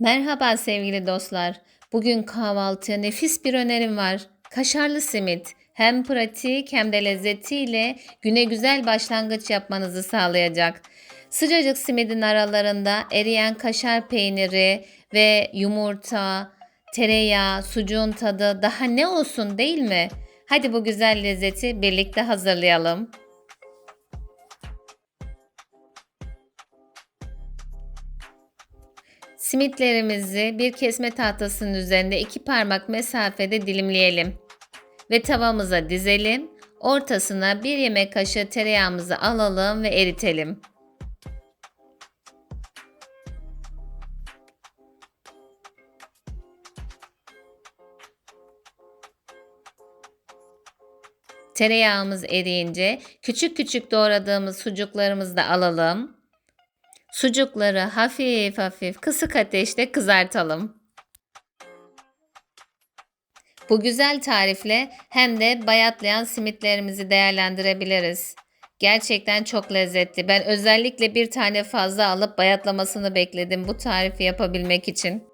Merhaba sevgili dostlar. Bugün kahvaltıya nefis bir önerim var. Kaşarlı simit. Hem pratik hem de lezzetiyle güne güzel başlangıç yapmanızı sağlayacak. Sıcacık simidin aralarında eriyen kaşar peyniri ve yumurta, tereyağı, sucuğun tadı daha ne olsun değil mi? Hadi bu güzel lezzeti birlikte hazırlayalım. Simitlerimizi bir kesme tahtasının üzerinde iki parmak mesafede dilimleyelim. Ve tavamıza dizelim. Ortasına bir yemek kaşığı tereyağımızı alalım ve eritelim. Tereyağımız eriyince küçük küçük doğradığımız sucuklarımızı da alalım. Sucukları hafif hafif kısık ateşte kızartalım. Bu güzel tarifle hem de bayatlayan simitlerimizi değerlendirebiliriz. Gerçekten çok lezzetli. Ben özellikle bir tane fazla alıp bayatlamasını bekledim bu tarifi yapabilmek için.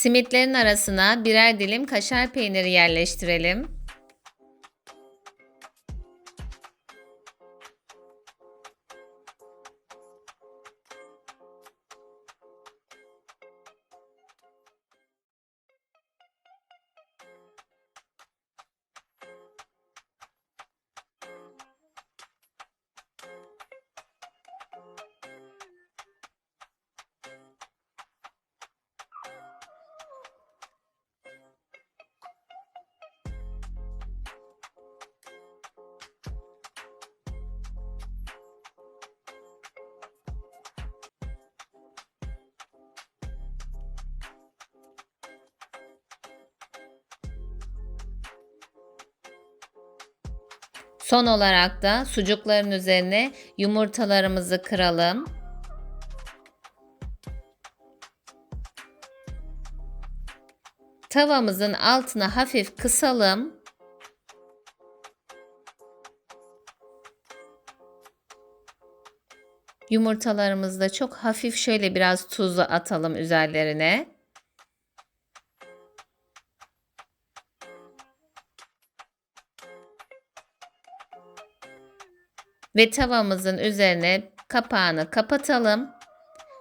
Simitlerin arasına birer dilim kaşar peyniri yerleştirelim. Son olarak da sucukların üzerine yumurtalarımızı kıralım. Tavamızın altına hafif kısalım. Yumurtalarımızda çok hafif şöyle biraz tuzu atalım üzerlerine. Ve tavamızın üzerine kapağını kapatalım.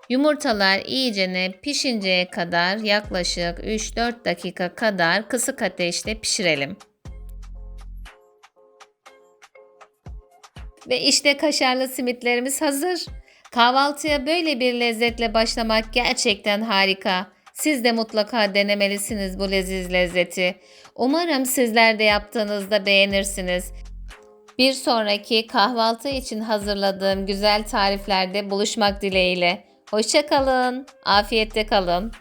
Yumurtalar iyicene pişinceye kadar yaklaşık 3-4 dakika kadar kısık ateşte pişirelim. Ve işte kaşarlı simitlerimiz hazır. Kahvaltıya böyle bir lezzetle başlamak gerçekten harika. Siz de mutlaka denemelisiniz bu leziz lezzeti. Umarım sizler de yaptığınızda beğenirsiniz. Bir sonraki kahvaltı için hazırladığım güzel tariflerde buluşmak dileğiyle. Hoşçakalın, afiyette kalın.